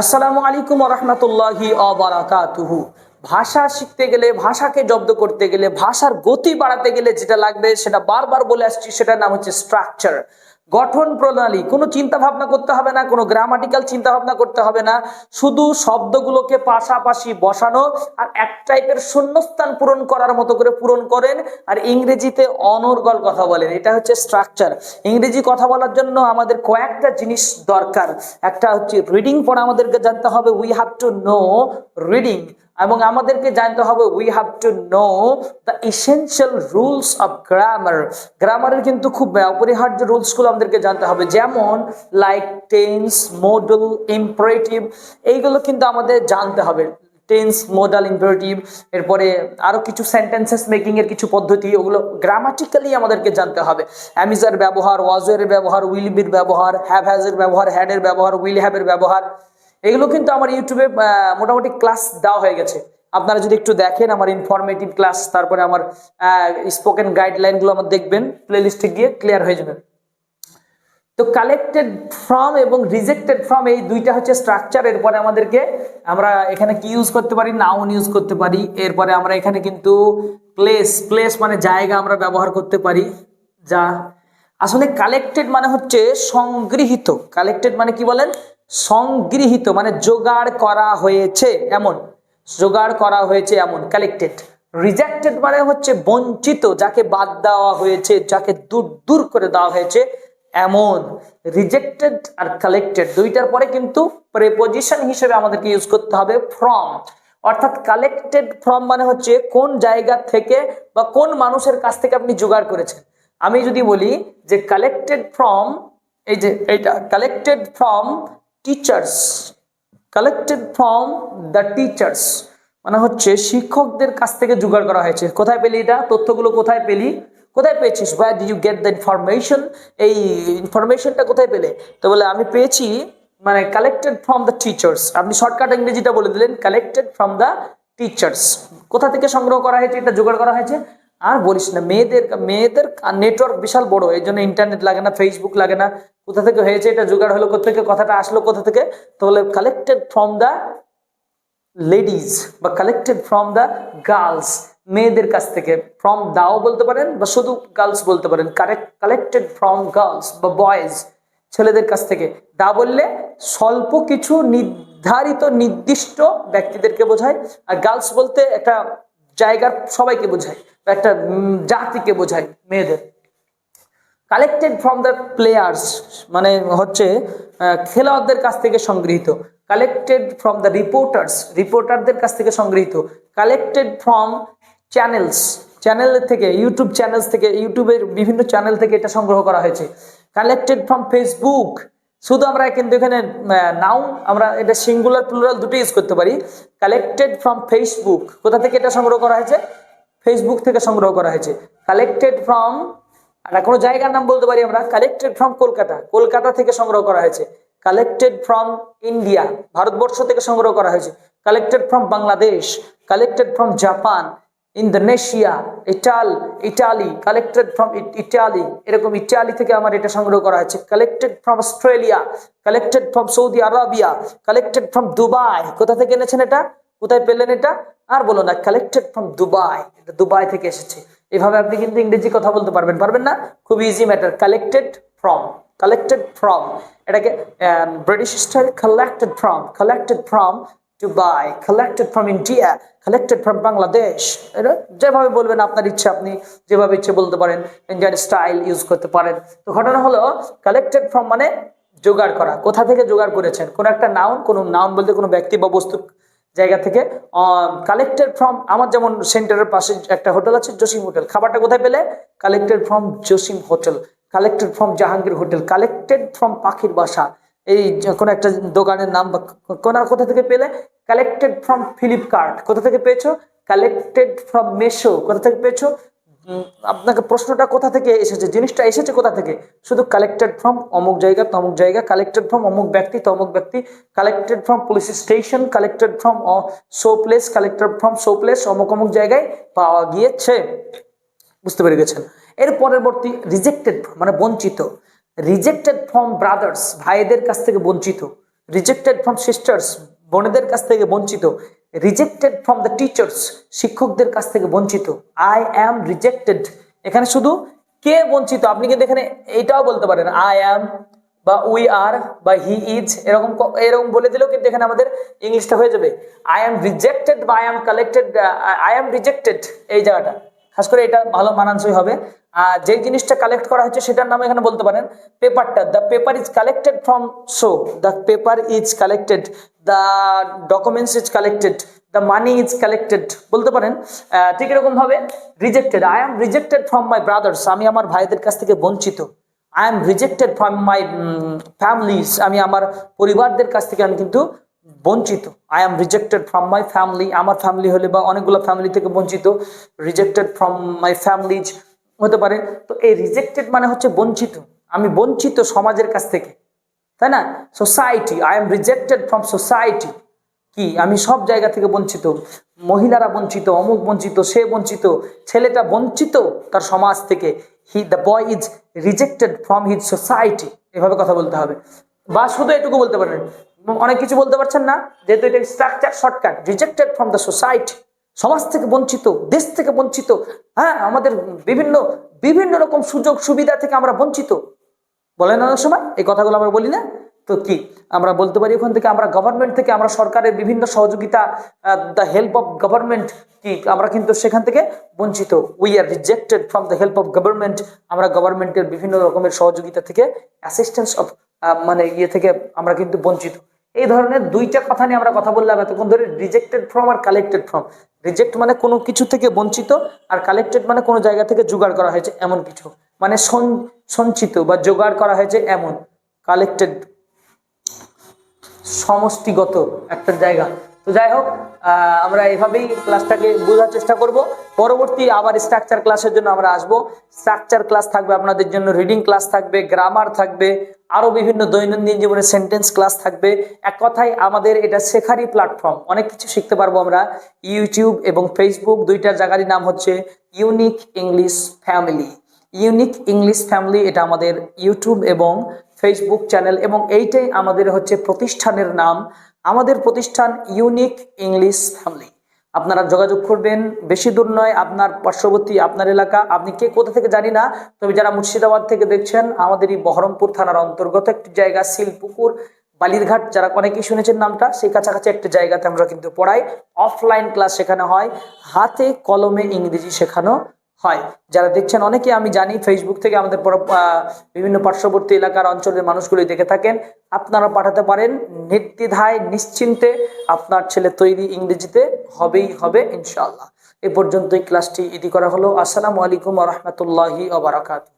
আসসালামু আলাইকুম রহমতুল্লাহি অবরাকাতুহু ভাষা শিখতে গেলে, ভাষাকে জব্দ করতে গেলে, ভাষার গতি বাড়াতে গেলে যেটা লাগবে সেটা বারবার বলে আসছি, সেটার নাম হচ্ছে স্ট্রাকচার গঠন প্রণালী, কোনো চিন্তা ভাবনা করতে হবে না, কোনো গ্রামাটিক্যাল চিন্তা ভাবনা করতে হবে না, শুধু শব্দগুলোকে পাশাপাশি বসানো আর এক টাইপের শূন্যস্থান পূরণ করার মতো করে পূরণ করেন আর ইংরেজিতে অনর্গল কথা বলেন, এটা হচ্ছে স্ট্রাকচার ইংরেজি কথা বলার জন্য আমাদের কয়েকটা জিনিস দরকার, একটা হচ্ছে রিডিং পড়া আমাদেরকে জানতে হবে we have to know reading এবং আমাদেরকে জানতে হবে we have to know the essential rules of grammar গ্রামারের কিন্তু খুব অপরিহার্য রুলসগুলো আমাদেরকে জানতে হবে। যেমন লাইক টেন্স মডেল ইম্পারেটিভ এইগুলো কিন্তু আমাদের জানতে হবে। টেন্স মোডাল ইম্পারেটিভ এরপরে আরও কিছু সেন্টেন্সেস মেকিং এর কিছু পদ্ধতি, ওগুলো গ্রামাটিক্যালি আমাদেরকে জানতে হবে। অ্যামিজার ব্যবহার ওয়াজের ব্যবহার উইল বির ব্যবহার হ্যাভ হ্যাজের ব্যবহার হ্যাডের ব্যবহার উইল হ্যাভের ব্যবহার। এগুলো কিন্তু আমার ইউটিউবে মোটামুটি ক্লাস দেওয়া হয়ে গেছে। আপনারা যদি একটু দেখেন আমার ইনফরমেটিভ ক্লাস তারপরে আমার স্পোকেন গাইডলাইনগুলো আমার দেখবেন প্লেলিস্টে গিয়ে ক্লিয়ার হয়ে যাবে। তো কালেক্টেড ফ্রম এবং রিজেক্টেড ফ্রম এই দুইটা হচ্ছে স্ট্রাকচার এরপরে আমাদেরকে আমরা এখানে কি ইউজ করতে পারি? নাউন ইউজ করতে পারি। এরপরে আমরা এখানে কিন্তু প্লেস প্লেস মানে জায়গা আমরা ব্যবহার করতে পারি, যা আসলে কালেক্টেড মানে হচ্ছে সংগৃহীত। কালেক্টেড মানে কি বলেন? সংগৃহীত মানে জোগাড় করা হয়েছে এমন। জোগাড় করা হয়েছে এমন কালেক্টেড রিজেক্টেড মানে হচ্ছে বঞ্চিত, যাকে বাদ দেওয়া হয়েছে, যাকে দূর দূর করে দেওয়া হয়েছে এমন। রিজেক্টেড আর কালেক্টেড দুইটার পরে কিন্তু প্রেপোজিশন হিসেবে আমাদেরকে ইউজ করতে হবে ফ্রম অর্থাৎ কালেক্টেড ফ্রম মানে হচ্ছে কোন জায়গা থেকে বা কোন মানুষের কাছ থেকে আপনি জোগাড় করেছেন। আমি যদি বলি যে কালেক্টেড ফ্রম এই যে এইটা collected from teachers collected from the teachers মানে হচ্ছে শিক্ষকদের কাছ থেকে জোগাড় করা হয়েছে। কোথায় পেলি এটা? তথ্যগুলো কোথায় পেলি? কোথায় পেয়েছিস? Where did you get the information এই ইনফরমেশনটা কোথায় পেলে? তো বলে, আমি পেয়েছি মানে কালেক্টেড ফ্রম দ্য টিচার্স আপনি শর্টকাট ইংরেজিটা বলে দিলেন কালেক্টেড ফ্রম দ্য টিচার্স কোথা থেকে সংগ্রহ করা হয়েছে? এটা জোগাড় করা হয়েছে? আর বলিস না, মেয়েদের মেয়েদের নেটওয়ার্ক বিশাল বড়, এই জন্য ইন্টারনেট লাগে না ফেসবুক লাগে না, কোথা থেকে হয়েছে এটা জোগাড় হলো, কোথা থেকে কথাটা আসলো, কোথা থেকে? তাহলে কালেক্টেড ফ্রম দ্য লেডিজ বা কালেক্টেড ফ্রম দ্য গার্লস মেয়েদের কাছ থেকে ফ্রম দাও বলতে পারেন বা শুধু গার্লস বলতে পারেন কালেক্টেড ফ্রম গার্লস বা বয়েজ ছেলেদের কাছ থেকে। দা বললে স্বল্প কিছু নির্ধারিত, নির্দিষ্ট ব্যক্তিদেরকে বোঝায়, আর গার্লস বলতে একটা জায়গার সবাইকে বোঝায় বা একটা জাতিকে বোঝায়, মেয়েদের। কালেক্টেড ফ্রম দ্য প্লেয়ার্স মানে হচ্ছে খেলোয়াড়দের কাছ থেকে সংগৃহীত। কালেক্টেড ফ্রম দ্য রিপোর্টার্স রিপোর্টারদের কাছ থেকে সংগৃহীত। কালেক্টেড ফ্রম চ্যানেলস চ্যানেল থেকে ইউটিউব চ্যানেলস থেকে ইউটিউবের বিভিন্ন চ্যানেল থেকে এটা সংগ্রহ করা হয়েছে। কালেক্টেড ফ্রম ফেসবুক শুধু আমরা কিন্তু এখানে নাউন আমরা এটা সিঙ্গুলার প্লুরাল দুটো ইউজ করতে পারি। কালেক্টেড ফ্রম ফেসবুক কোথা থেকে এটা সংগ্রহ করা হয়েছে? ফেসবুক থেকে সংগ্রহ করা হয়েছে। কালেক্টেড ফ্রম আর কোনো জায়গার নাম বলতে পারি আমরা কালেক্টেড ফ্রম কলকাতা কলকাতা থেকে সংগ্রহ করা হয়েছে। কালেক্টেড ফ্রম ইন্ডিয়া ভারতবর্ষ থেকে সংগ্রহ করা হয়েছে। Collected from Bangladesh collected from Japan Indonesia, Italy, Italy collected from Italy এরকম ইটালি থেকে আমার এটা সংগ্রহ করা হয়েছে। Collected from Australia collected from Saudi Arabia collected from Dubai কোথা থেকে এনেছেন এটা? কোথায় পেলেন এটা? আর বলো না কালেক্টেড ফ্রম দুবাই এটা দুবাই থেকে এসেছে। এভাবে আপনি কিন্তু ইংরেজি কথা বলতে পারবেন। পারবেন না? খুব easy matter collected from collected from এটাকে British style collected from collected from Dubai collected from India collected from Bangladesh এটা যেভাবে বলবেন, আপনার ইচ্ছা আপনি যেভাবে ইচ্ছে বলতে পারেন ইন্ডিয়ান স্টাইল ইউজ করতে পারেন। তো ঘটনা হলো কালেক্টেড ফ্রম মানে জোগাড় করা। কোথা থেকে জোগাড় করেছেন? কোন একটা নাউন কোনো নাউন বলতে কোনো ব্যক্তি বা বস্তু জায়গা থেকে কালেক্টেড ফ্রম আমার যেমন সেন্টারের পাশে একটা হোটেল আছে জসিম হোটেল খাবারটা কোথায় পেলে? Collected from Jasim hotel collected from Jahangir hotel collected from পাখির বাসা। এই কোনো একটা দোকানের নাম বা কোন কোথা থেকে পেলে? কালেক্টেড ফ্রম ফ্লিপকার্ট কোথা থেকে পেয়েছ? কালেক্টেড ফ্রম মেশো কোথা থেকে পেয়েছ? আপনাকে প্রশ্নটা কোথা থেকে এসেছে? জিনিসটা এসেছে কোথা থেকে? শুধু কালেক্টেড ফ্রম অমুক জায়গা, তমুক জায়গা কালেক্টেড ফ্রম অমুক ব্যক্তি, তমুক ব্যক্তি collected from police station collected from so place collected from so place অমুক অমুক জায়গায় পাওয়া গিয়েছে। বুঝতে পেরে গেছেন? এর পরবর্তী রিজেক্টেড মানে বঞ্চিত। রিজেক্টেড ফ্রম ব্রাদার্স ভাইদের কাছ থেকে বঞ্চিত রিজেক্টেড ফ্রম সিস্টার্স বোনেদের কাছ থেকে বঞ্চিত রিজেক্টেড ফ্রম দ্য টিচার্স শিক্ষকদের কাছ থেকে বঞ্চিত। আই অ্যাম রিজেক্টেড এখানে শুধু কে বঞ্চিত? আপনি কিন্তু এখানে এটাও বলতে পারেন আই অ্যাম বা উই আর বা হি ইজ এরকম এরকম বলে দিলেও কিন্তু এখানে আমাদের ইংলিশটা হয়ে যাবে। আই অ্যাম রিজেক্টেড বা I am collected I am rejected এই জায়গাটা। খাস করে এটা ভালো মানানসই হবে। আর যে জিনিসটা কালেক্ট করা হচ্ছে সেটার নাম এখানে বলতে পারেন পেপারটা the paper is collected from so the paper is collected the documents is collected the money is collected বলতে পারেন। ঠিক এরকম ভাবে rejected I am rejected from my brothers আমি আমার ভাইদের কাছ থেকে বঞ্চিত। I am rejected from my families আমি আমার পরিবারদের কাছ থেকে আমি কিন্তু বঞ্চিত। I am rejected from my family আমার ফ্যামিলি হলে বা অনেকগুলো ফ্যামিলি থেকে বঞ্চিত রিজেক্টেড ফ্রম মাই ফ্যামিলিজ হতে পারে। তো এই রিজেক্টেড মানে হচ্ছে বঞ্চিত। আমি বঞ্চিত সমাজের কাছ থেকে, তাই না? Society I am rejected from society কি? আমি সব জায়গা থেকে বঞ্চিত। মহিলারা বঞ্চিত, অমুক বঞ্চিত, সে বঞ্চিত, ছেলেটা বঞ্চিত তার সমাজ থেকে। He the boy is rejected from his society এভাবে কথা বলতে হবে। বা শুধু এটুকু বলতে পারেন অনেক কিছু বলতে পারছেন না, যেহেতু এটা structure shortcut rejected from the society সমাজ থেকে বঞ্চিত, দেশ থেকে বঞ্চিত হ্যাঁ আমাদের বিভিন্ন বিভিন্ন রকম সুযোগ সুবিধা থেকে আমরা বঞ্চিত। বলেন অনেক সময়, এই কথাগুলো আমরা বলি না। তো কি, আমরা বলতে পারি ওখান থেকে আমরা গভর্নমেন্ট থেকে আমরা সরকারের বিভিন্ন সহযোগিতা দ্য হেল্প অফ গভর্নমেন্ট কি, আমরা কিন্তু সেখান থেকে বঞ্চিত। We are rejected from the help of government আমরা গভর্নমেন্টের বিভিন্ন রকমের সহযোগিতা থেকে অ্যাসিস্ট্যান্স অফ মানে ইয়ে থেকে আমরা কিন্তু বঞ্চিত। এই ধরনের দুইটা কথা নিয়ে আমরা কথা বললাম এতক্ষণ ধরে রিজেক্টেড ফ্রম আর কালেক্টেড ফ্রম রিজেক্ট মানে কোনো কিছু থেকে বঞ্চিত আর কালেক্টেড মানে কোনো জায়গা থেকে জোগাড় করা হয়েছে এমন কিছু। মানে সঞ্চিত বা জোগাড় করা হয়েছে এমন। কালেক্টেড সমষ্টিগত একটা জায়গা। তো যাই হোক আমরা এভাবেই ক্লাসটাকে বোঝার চেষ্টা করব। পরবর্তী আবার স্ট্রাকচার ক্লাসের জন্য আমরা আসব। স্ট্রাকচার ক্লাস থাকবে আপনাদের জন্য রিডিং ক্লাস থাকবে গ্রামার থাকবে আরও বিভিন্ন দৈনন্দিন জীবনে সেন্টেন্স ক্লাস থাকবে। এক কথায় আমাদের এটা শেখারই প্ল্যাটফর্ম অনেক কিছু শিখতে পারব আমরা। ইউটিউব এবং ফেসবুক দুইটার জায়গারই নাম হচ্ছে unique English family unique English family এটা আমাদের ইউটিউব এবং ফেসবুক চ্যানেল এবং এইটাই আমাদের হচ্ছে প্রতিষ্ঠানের নাম। আমাদের প্রতিষ্ঠান ইউনিক ইংলিশ ফ্যামিলি। আপনারা যোগাযোগ করবেন, বেশি দূর নয়, আপনার পার্শ্ববর্তী আপনার এলাকা। আপনি কে, কোথা থেকে জানি না, তবে যারা মুর্শিদাবাদ থেকে দেখছেন আমাদের এই বহরমপুর থানার অন্তর্গত একটি জায়গা, শিলপুকুর, বালিরঘাট, যারা অনেকেই শুনেছেন নামটা, সেই কাছাকাছি একটা জায়গাতে আমরা কিন্তু পড়াই। অফলাইন ক্লাস শেখানো হয়, হাতে কলমে ইংরেজি শেখানো হয়। যারা দেখছেন, অনেকে আমি জানি ফেসবুক থেকে আমাদের বিভিন্ন পার্শ্ববর্তী এলাকার অঞ্চলের মানুষগুলি দেখে থাকেন। আপনারা পাঠাতে পারেন নির্দ্বিধায়, নিশ্চিন্তে আপনার ছেলে তৈরি ইংরেজিতে হবেই হবে, ইনশাআল্লাহ। এ পর্যন্তই ক্লাসটি ইতি করা হলো। আসসালামু আলাইকুম রহমতুল্লাহি ওবরাকাতু